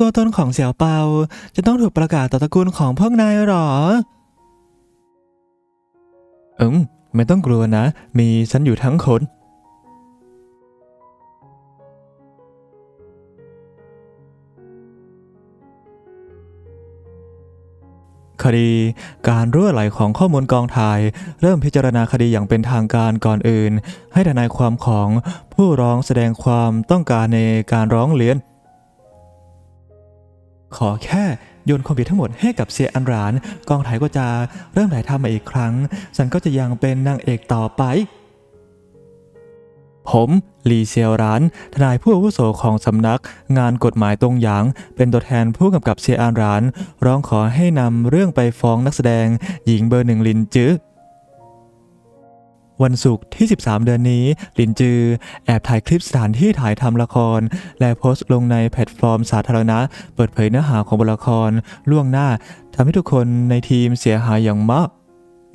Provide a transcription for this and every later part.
ตัวตนของเสี่ยวเปาจะต้องถูกประกาศต่อตระกูลของพวกนายหรอ อืมไม่ต้องกลัวนะ มีฉันอยู่ทั้งคน คดีการรั่วไหลของข้อมูลกองถ่าย เริ่มพิจารณาคดีอย่างเป็นทางการก่อนอื่น ให้ทนายความของผู้ร้องแสดงความต้องการในการร้องเรียน ขอแค่โยนความผิดทั้งหมดให้กับเซียอันราน กองถ่ายก็จะเริ่มถ่ายทำมาอีกครั้ง ฉันก็จะยังเป็นนางเอกต่อไป ผมลีเซียวราน ทนายผู้อาวุโสของสำนัก งานกฎหมายตรงหยาง เป็นตัวแทนผู้กำกับเซียอานราน ร้องขอให้นำเรื่องไปฟ้องนักแสดง หญิงเบอร์หนึ่งลินจื้อ วันศุกร์ที่ 13 เดือนนี้ ลินจือ แอบถ่ายคลิปสถานที่ถ่ายทำละคร และโพสต์ลงในแพลตฟอร์มสาธารณะ เปิดเผยเนื้อหาของบทละคร ล่วงหน้าทำให้ทุกคนในทีมเสียหายอย่างมาก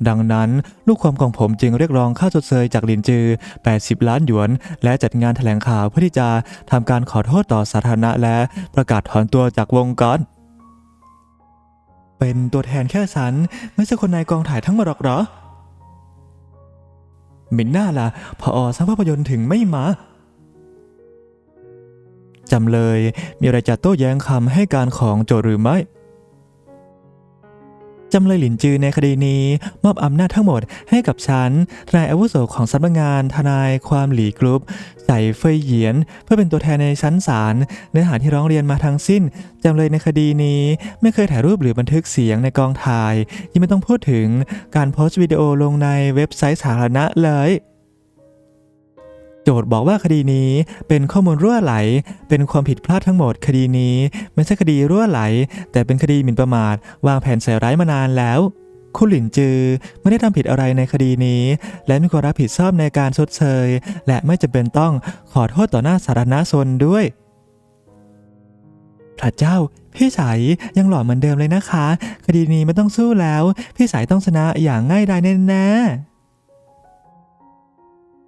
ดังนั้น ลูกความของผมจึงเรียกร้องค่าชดเชยจากลินจือ 80 ล้านหยวน และจัดงานแถลงข่าวเพื่อที่จะทำการขอโทษต่อสาธารณะและประกาศถอนตัวจากวงการเป็นตัวแทนแค่ฉัน ไม่ใช่คนในกองถ่ายทั้งหมดหรอกเหรอ มินน่าล่ะพอสร้างภาพยนตร์ถึงไม่มาจำเลยมีอะไรจะโต้แย้งคำให้การของโจหรือไม่ จำเลยหลินจือในคดีนี้ มอบอำนาจทั้งหมดให้กับฉันทนายอาวุโสของสำนักงานทนายความหลีกรุ๊ปใส่เฟยเหยียน เพื่อเป็นตัวแทนในชั้นศาลเนื้อหาที่ร้องเรียนมาทั้งสิ้น จำเลยในคดีนี้ ไม่เคยถ่ายรูปหรือบันทึกเสียงในกองถ่าย ยังไม่ต้องพูดถึงการโพสต์วิดีโอลงในเว็บไซต์สาธารณะเลย โจทย์บอกว่าคดีนี้เป็นข้อมูลรั่วไหล เป็นความผิดพลาดทั้งหมด คดีนี้ ไม่ใช่คดีรั่วไหล แต่เป็นคดีหมิ่นประมาท วางแผนใส่ร้ายมานานแล้วคุณหลินจือไม่ได้ทำผิดอะไรในคดีนี้ และมีความรับผิดชอบในการชดเชย และไม่จำเป็นต้องขอโทษต่อหน้าสาธารณชนด้วย พระเจ้า พี่สายยังหล่อเหมือนเดิมเลยนะคะ คดีนี้ไม่ต้องสู้แล้ว พี่สายต้องชนะอย่างง่ายดายแน่ๆ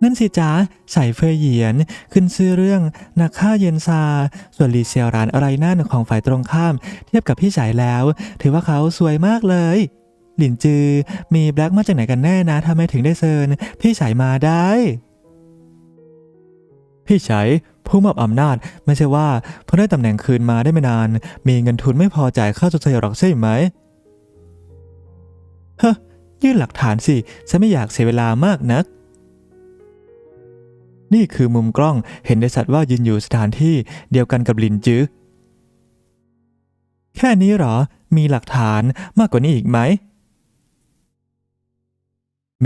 นั่นสิจ๊ะสายเฟยเหยียน ขึ้นชื่อเรื่องนักฆ่าเย็นซา ส่วนลีเซียวรานอะไรนั่นของฝ่ายตรงข้าม เทียบกับพี่สายแล้ว ถือว่าเขาสวยมากเลย หลินจือ มีแบล็กมาจากไหนกันแน่นะทำไมถึงได้เซินพี่สายมาได้ พี่ชายผู้มอบอำนาจไม่ใช่ว่าเพราะได้ตำแหน่งคืนมาได้ไม่นาน มีเงินทุนไม่พอจ่ายค่าชดเชยหรอกใช่ไหมเฮ้ยื่นหลักฐานสิฉันไม่อยากเสียเวลามากนัก นี่คือมุมกล้องเห็นได้ชัดว่ายืนอยู่สถานที่เดียวกันกับลินจื้อแค่นี้หรอ มีหลักฐานมากกว่านี้อีกไหม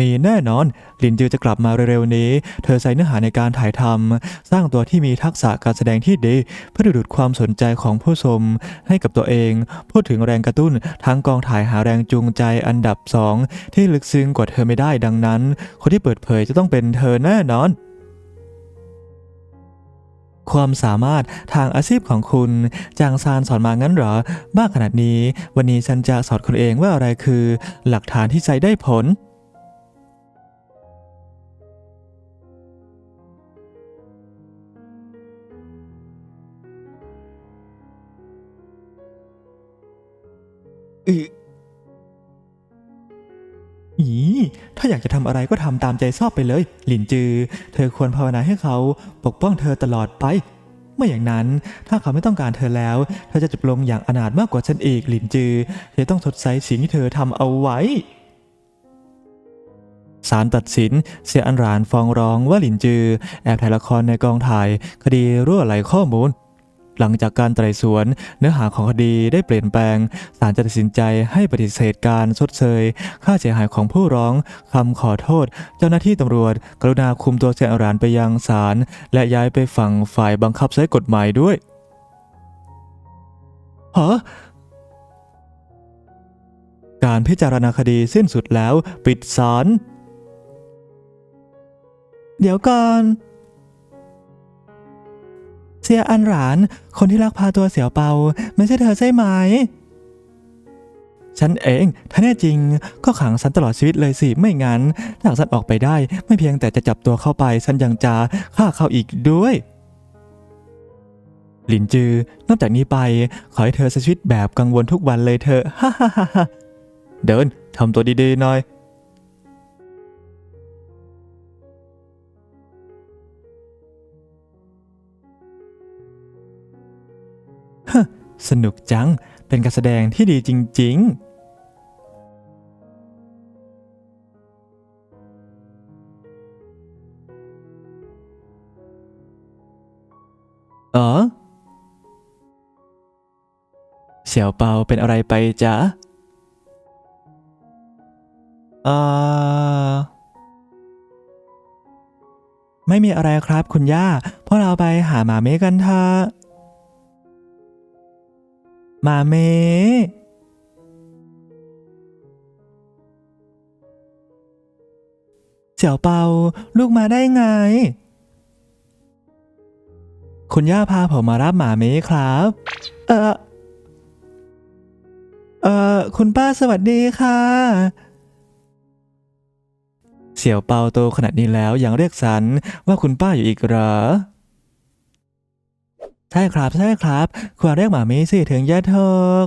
มีแน่นอน ลินจือจะกลับมาเร็วๆนี้ เธอใส่เนื้อหาในการถ่ายทำสร้างตัวที่มีทักษะการแสดงที่ดี เพื่อดูดความสนใจของผู้ชมให้กับตัวเอง พูดถึงแรงกระตุ้นทั้งกองถ่ายหาแรงจูงใจอันดับสองที่ลึกซึ้งกว่าเธอไม่ได้ดังนั้น คนที่เปิดเผยจะต้องเป็นเธอแน่นอน ความสามารถทางอาชีพของคุณ จางซานสอนมางั้นเหรอบ้าขนาดนี้ วันนี้ฉันจะสอนคุณเองว่าอะไรคือ หลักฐานที่ใช้ได้ผลอ อีถ้าอยากจะทำอะไรก็ทำตามใจชอบไปเลย หลินจือ เธอควรภาวนาให้เขาปกป้องเธอตลอดไป ไม่อย่างนั้น ถ้าเขาไม่ต้องการเธอแล้ว เธอจะจบลงอย่างอนาถมากกว่าฉันอีกหลินจือเธอต้องชดใช้สิ่งที่เธอทำเอาไว้ศาลตัดสิน เสียอันรานฟ้องร้องว่าหลินจือ แอบถ่ายละครในกองถ่าย คดีรั่วไหลข้อมูล หลังจากการไต่สวน เนื้อหาของคดีได้เปลี่ยนแปลง ศาลจะตัดสินใจให้ปฏิเสธการชดเชย ค่าเสียหายของผู้ร้องคำขอโทษ เจ้าหน้าที่ตำรวจ กรุณาคุมตัวเสียอันหรานไปยังศาลและย้ายไปฝั่งฝ่ายบังคับใช้กฎหมายด้วยฮะการพิจารณาคดีสิ้นสุดแล้ว ปิดศาลเดี๋ยวก่อน เสียอันหราน คนที่ลักพาตัวเสี่ยวเปา ไม่ใช่เธอใช่ไหม ฉันเอง ถ้าแน่จริง ก็ขังฉันตลอดชีวิตเลยสิ ไม่งั้นถ้าหากฉันออกไปได้ ไม่เพียงแต่จะจับตัวเข้าไป ฉันยังจะฆ่าเขาอีกด้วย หลินจือ นอกจากนี้ไป ขอให้เธอใช้ชีวิตแบบกังวลทุกวันเลยเธอะฮ่าฮ่าฮ่าเดินทำตัวดีๆหน่อย สนุกจัง เป็นการแสดงที่ดีจริง ๆเออเสี่ยวเปาเป็นอะไรไปจ๊ะเออไม่มีอะไรครับคุณย่าพวกเราไปหาหมาเมกันเถอะ มาเมเสี่ยวเปาลูกมาได้ไง คุณย่าพาผมมารับหมาเมครับ เออเออคุณป้าสวัสดีค่ะ เสี่ยวเปาโตขนาดนี้แล้วยังเรียกสันว่าคุณป้าอยู่อีกเหรอ ใช่ครับใช่ครับควรเรียกหมาเมสิถึงจะถูก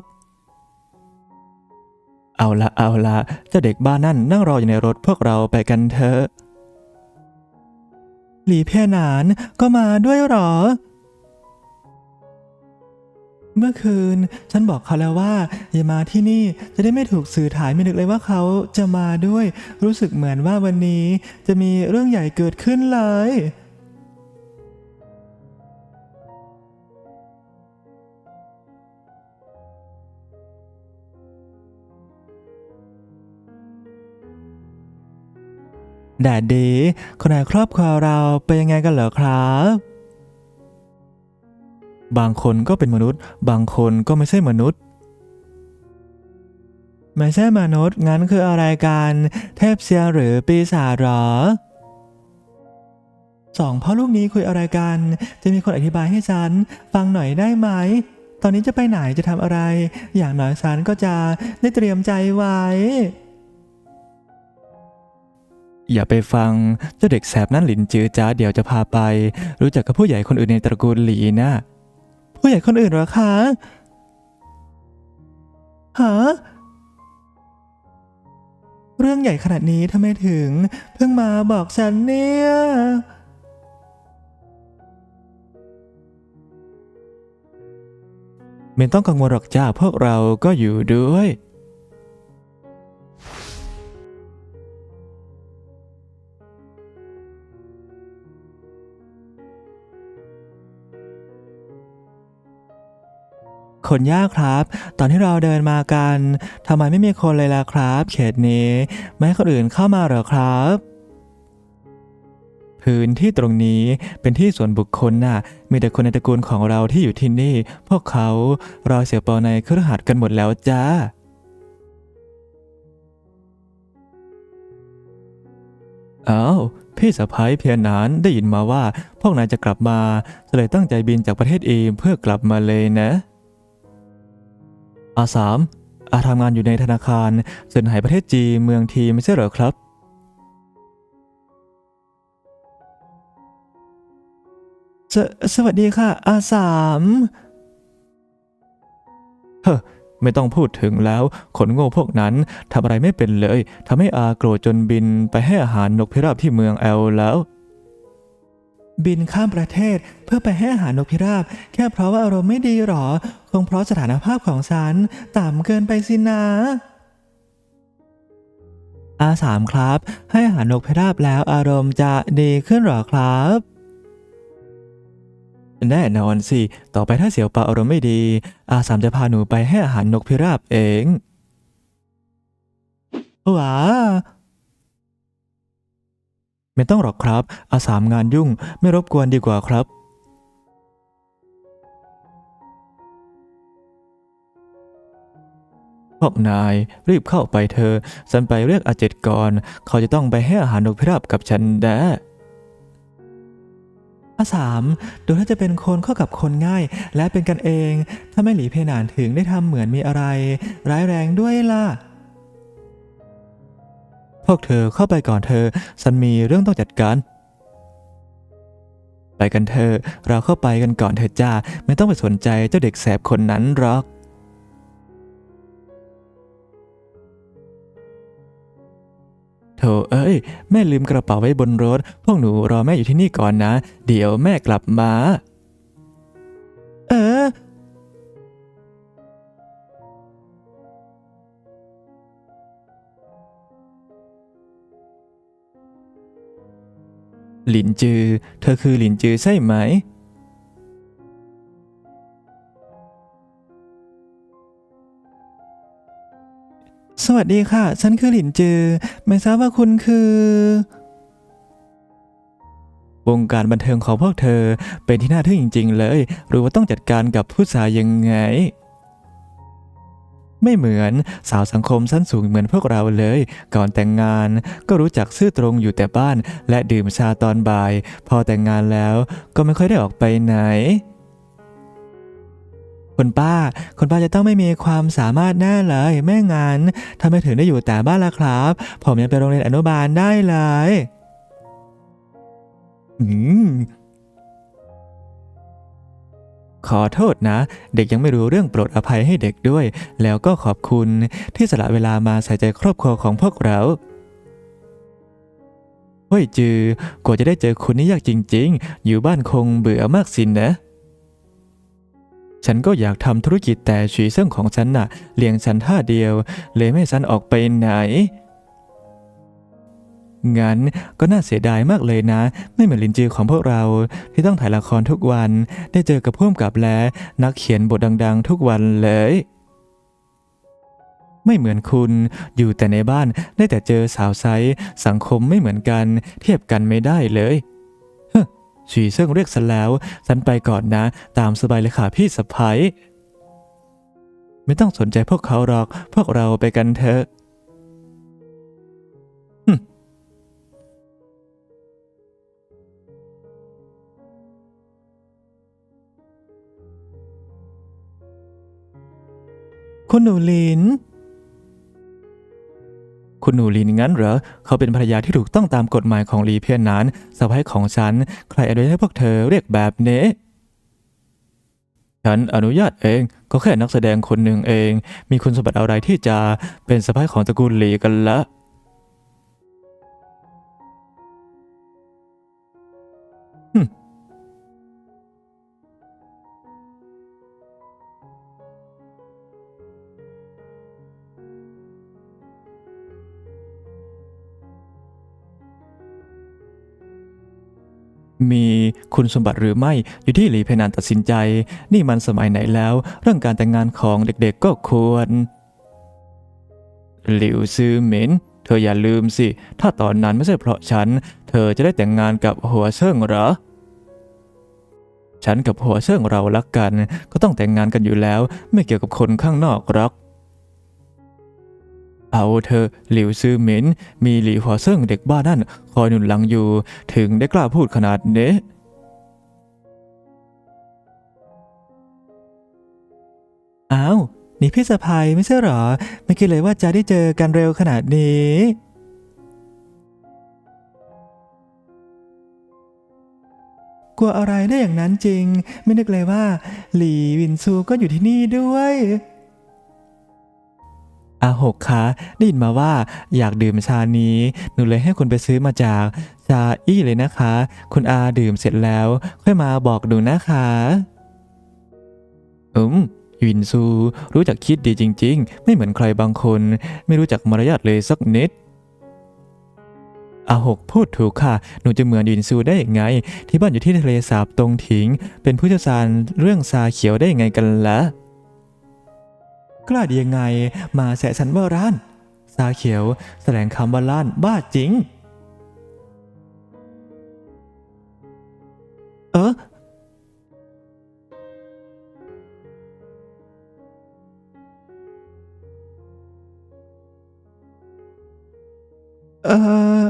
เอาละเอาละเจ้าเด็กบ้านนั่นนั่งรออยู่ในรถพวกเราไปกันเถอะหลีเพียหนานก็มาด้วยหรอ เมื่อคืนฉันบอกเขาแล้วว่า อย่ามาที่นี่จะได้ไม่ถูกสื่อถ่ายไม่นึกเลยว่าเขาจะมาด้วย รู้สึกเหมือนว่าวันนี้จะมีเรื่องใหญ่เกิดขึ้นเลย แดดดีคนในครอบครัวเราเป็นยังไงกันเหรอครับ บางคนก็เป็นมนุษย์ บางคนก็ไม่ใช่มนุษย์ ไม่ใช่มนุษย์งั้นคืออะไรกันเทพเซียหรือปีศาจหรอสองพ่อลูกนี้คุยอะไรกัน จะมีคนอธิบายให้ฉัน ฟังหน่อยได้ไหม ตอนนี้จะไปไหนจะทำอะไร อย่างน้อยฉันก็จะได้เตรียมใจไว้ อย่าไปฟังเจ้าเด็กแสบนั่นหลินจือจ้าเดี๋ยวจะพาไป รู้จักกับผู้ใหญ่คนอื่นในตระกูลหลีนะ ผู้ใหญ่คนอื่นเหรอคะฮะเรื่องใหญ่ขนาดนี้ทำไมถึง เพิ่งมาบอกฉันเนี่ยไม่ต้องกังวลหรอกจ้าพวกเราก็อยู่ด้วย คนยากครับ ตอนที่เราเดินมากัน ทำไมไม่มีคนเลยล่ะครับ เขตนี้ ไม่ให้คนอื่นเข้ามาเหรอครับ พื้นที่ตรงนี้เป็นที่ส่วนบุคคลน่ะ มีแต่คนในตระกูลของเราที่อยู่ที่นี่ พวกเขารอเสียเปาในเครือขัดกันหมดแล้วจ้าอ้าวพี่สะพ้ายเพียรนานได้ยินมาว่า พวกนายจะกลับมาเลยตั้งใจบินจากประเทศเอมเพื่อกลับมาเลยนะ อาสามอาทำงานอยู่ในธนาคารเซินไห่ประเทศจีนเมืองทีไม่ใช่เหรอครับ สสวัสดีค่ะ อาสามเฮ้อไม่ต้องพูดถึงแล้วคนโง่พวกนั้นทำอะไรไม่เป็นเลยทำให้อาโกรธจนบินไปให้อาหารนกพิราบที่เมืองแอลแล้ว บินข้ามประเทศเพื่อไปให้อาหารนกพิราบ แค่เพราะว่าอารมณ์ไม่ดีหรอ คงเพราะสถานภาพของฉันต่ำเกินไปสินะอาสามครับ ให้อาหารนกพิราบแล้วอารมณ์จะดีขึ้นหรอครับแน่นอนสิ ต่อไปถ้าเสียวเปาอารมณ์ไม่ดี อาสามจะพาหนูไปให้อาหารนกพิราบเองว้า ไม่ต้องหรอกครับ อาสามงานยุ่งไม่รบกวนดีกว่าครับ พวกนายรีบเข้าไปเธอ ฉันไปเรียกอาเจ็ดก่อน เขาจะต้องไปให้อาหารนกพิราบกับฉันแดะอาสามดูถ้าจะเป็นคนเข้ากับคนง่าย และเป็นกันเอง ถ้าไม่หลีเพนานถึงได้ทำเหมือนมีอะไร ร้ายแรงด้วยล่ะ พวกเธอเข้าไปก่อนเธอฉันมีเรื่องต้องจัดการ ไปกันเถอะเราเข้าไปกันก่อนเถอจ้า ไม่ต้องไปสนใจเจ้าเด็กแสบคนนั้นหรอกโถเอ้ย แม่ลืมกระเป๋าไว้บนรถ พวกหนูรอแม่อยู่ที่นี่ก่อนนะ เดี๋ยวแม่กลับมา หลินจือ เธอคือหลินจือใช่ไหม สวัสดีค่ะ ฉันคือหลินจือ ไม่ทราบว่าคุณคือ วงการบันเทิงของพวกเธอเป็นที่น่าทึ่งจริง ๆ เลยหรือว่าต้องจัดการกับผู้ชายยังไง ไม่เหมือนสาวสังคมสั้นสูงเหมือนพวกเราเลย ก่อนแต่งงานก็รู้จักซื่อตรงอยู่แต่บ้านและดื่มชาตอนบ่าย พอแต่งงานแล้วก็ไม่ค่อยได้ออกไปไหนคุณป้า คุณป้าจะต้องไม่มีความสามารถแน่เลยไม่งั้นทำไมถึงได้อยู่แต่บ้านล่ะครับ ผมยังไปโรงเรียนอนุบาลได้เลย อืม ขอโทษนะ เด็กยังไม่รู้เรื่องโปรดอภัยให้เด็กด้วย แล้วก็ขอบคุณที่สละเวลามาใส่ใจครอบครัวของพวกเราเฮ้ยจือกว่าจะได้เจอคุณนี่ยากจริง ๆ อยู่บ้านคงเบื่อมากสินนะ ฉันก็อยากทำธุรกิจแต่ชีเซิ่งของฉันน่ะเลี้ยงฉันท่าเดียว เลยไม่ฉันออกไปไหน งั้นก็น่าเสียดายมากเลยนะ ไม่เหมือนลินจือของพวกเราที่ต้องถ่ายละครทุกวัน ได้เจอกับผู้กำกับและนักเขียนบทดัง ๆ ทุกวันเลยไม่เหมือนคุณ อยู่แต่ในบ้านได้แต่เจอสาวไซสังคมไม่เหมือนกัน เทียบกันไม่ได้เลยเฮ้อฉีเซิ่งเรียกฉันแล้ว ฉันไปก่อนนะ ตามสบายเลยค่ะพี่สะพ้ยไม่ต้องสนใจพวกเขาหรอก พวกเราไปกันเถอะ คุณหนูลิน คุณหนูลินงั้นเหรอ เขาเป็นภรรยาที่ถูกต้องตามกฎหมายของลีเพียนนานสะพ้ายของฉัน ใครอนุญาตให้พวกเธอเรียกแบบนี้ ฉันอนุญาตเอง ก็แค่นักแสดงคนหนึ่งเอง มีคุณสมบัติอะไรที่จะเป็นสะพ้ายของตระกูลลีกันละ มีคุณสมบัติหรือไม่อยู่ที่หลีเพนันตัดสินใจ นี่มันสมัยไหนแล้ว เรื่องการแต่งงานของเด็กๆก็ควร หลิวซือหมินเธออย่าลืมสิ ถ้าตอนนั้นไม่ใช่เพราะฉัน เธอจะได้แต่งงานกับหัวเชิงเหรอ ฉันกับหัวเชิงเรารักกัน ก็ต้องแต่งงานกันอยู่แล้ว ไม่เกี่ยวกับคนข้างนอกหรอก เอาเธอหลิวซือหมินมีหลีหัวเซิ่งเด็กบ้านั่นคอยหนุนหลังอยู่ ถึงได้กล้าพูดขนาดนี้อ้าว นี่พี่สะพายไม่ใช่หรอ ไม่คิดเลยว่าจะได้เจอกันเร็วขนาดนี้กลัวอะไรได้อย่างนั้นจริง ไม่นึกเลยว่า หลีวินซูก็อยู่ที่นี่ด้วย อาหกคะได้ยินมาว่าอยากดื่มชานี้ หนูเลยให้คุณไปซื้อมาจากชาอี้เลยนะคะ คุณอาดื่มเสร็จแล้ว ค่อยมาบอกหนูนะคะอืมวินซูรู้จักคิดดีจริง ๆ ไม่เหมือนใครบางคน ไม่รู้จักมารยาทเลยสักนิดอาหกพูดถูกค่ะ หนูจะเหมือนวินซูได้ยังไง ที่บ้านอยู่ที่ทะเลสาบตรงถิง เป็นผู้เชี่ยวชาญเรื่องซาเขียวได้ยังไงกันละ่ะ กล้าดียังไงมาแสะฉันว่าร้าน ซาเขียวแสดงคำว่าล้านบ้าจริง เออเออ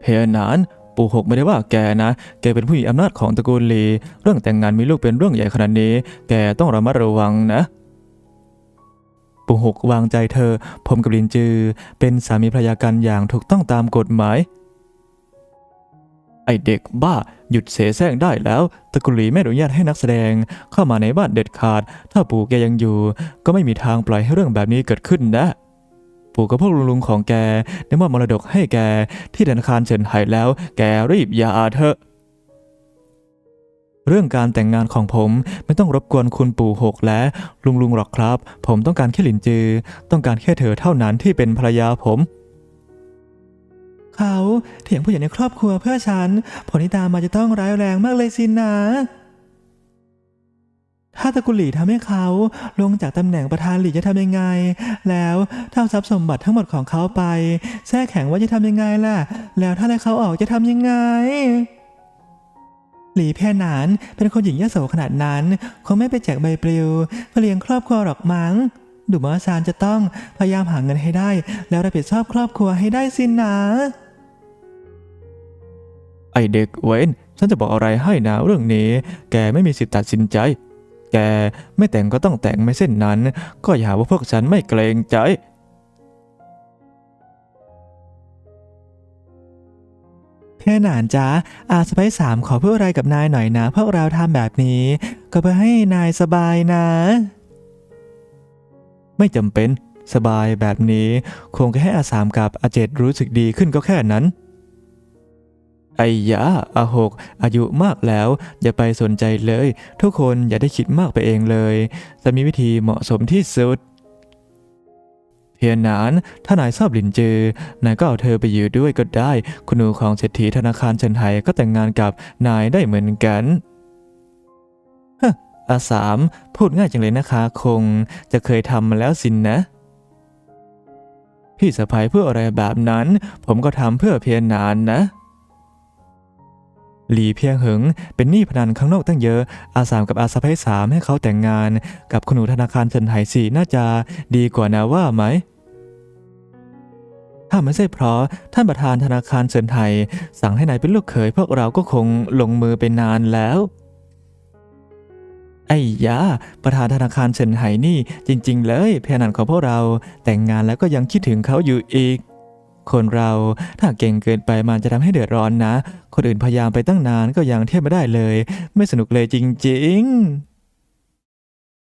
เพียนาน ปู่หกไม่ได้ว่าแกนะ แกเป็นผู้มีอำนาจของตระกูลลี เรื่องแต่งงานมีลูกเป็นเรื่องใหญ่ขนาดนี้ แกต้องระมัดระวังนะ ปู่หกวางใจเธอ ผมกับลินจือ เป็นสามีภรรยากันอย่างถูกต้องตามกฎหมาย ไอเด็กบ้าหยุดเสแสร้งได้แล้ว ตระกุลีไม่อนุญาตให้นักแสดง เข้ามาในบ้านเด็ดขาด ถ้าปู่แกยังอยู่ ก็ไม่มีทางปล่อยให้เรื่องแบบนี้เกิดขึ้นนะ ปู่กับพวกลุงๆของแกได้มอบมรดกให้แกที่ธนาคารเฉินไห่แล้ว แกรีบย่าเถอะ เรื่องการแต่งงานของผมไม่ต้องรบกวนคุณปู่หกและลุงลุงๆหรอกครับ ผมต้องการแค่หลินจือ ต้องการแค่เธอเท่านั้นที่เป็นภรรยาผม เขาเถียงผู้ใหญ่ในครอบครัวเพื่อฉันผลที่ตามมาจะต้องร้ายแรงมากเลยสินะ ถ้าตะกุลหลีทำให้เขาลงจากตำแหน่งประธานหลีจะทำยังไง แล้วถ้าเอาทรัพย์สมบัติทั้งหมดของเขาไปแท้แข็งว่าจะทำยังไงล่ะ แล้วถ้าไล่เขาออกจะทำยังไง หลีแพหนานเป็นคนหญิงยโสขนาดนั้น คงไม่ไปแจกใบปลิวเพื่อเลี้ยงครอบครัวหรอกมั้งดูเหมาซานจะต้องพยายามหาเงินให้ได้ แล้วรับผิดชอบครอบครัวให้ได้สินะไอเด็กเว้นฉันจะบอกอะไรให้นะเรื่องนี้ แกไม่มีสิทธิ์ตัดสินใจ แก ไม่แต่งก็ต้องแต่งไม่เส้นนั้น ก็อย่าว่าพวกฉันไม่เกรงใจเพื่อนหนานจ๊ะอาสไปสามขอพูดอะไรกับนายหน่อยนะ พวกเราทำแบบนี้ ก็เพื่อให้นายสบายนะ ไม่จำเป็น สบายแบบนี้ คงแค่ให้อาสามกับอาเจดรู้สึกดีขึ้นก็แค่นั้น ไอ้ยาอาหก อายุมากแล้ว อย่าไปสนใจเลย ทุกคนอย่าได้คิดมากไปเองเลย จะมีวิธีเหมาะสมที่สุดเพียนนาน ถ้านายชอบหลินจือนายก็เอาเธอไปอยู่ด้วยก็ได้ คุณหนูของเศรษฐีธนาคารเฉินไห่ก็แต่งงานกับนายได้เหมือนกันฮะอาสามพูดง่ายจังเลยนะคะ คงจะเคยทำมาแล้วสินนะพี่สะพายเพื่ออะไรแบบนั้น ผมก็ทำเพื่อเพียนนานนะ หลีเพียงเหิง เป็นหนี้พนันข้างนอกตั้งเยอะ อาสามกับอาสะพ้ยสามให้เขาแต่งงาน กับคุณหนูธนาคารเฉินไห่สี่น่าจะดีกว่านะว่าไหม ถ้าไม่ใช่เพราะท่านประธานธนาคารเฉินไห่สั่งให้นายเป็นลูกเขยพวกเราก็คงลงมือไปนานแล้วไอ้ยาประธานธนาคารเฉินไห่นี่จริง ๆ เลยเพนันของพวกเราแต่งงานแล้วก็ยังคิดถึงเขาอยู่อีก คนเราถ้าเก่งเกินไปมันจะทำให้เดือดร้อนนะ คนอื่นพยายามไปตั้งนานก็ยังเทียบไม่ได้เลย ไม่สนุกเลยจริง ๆ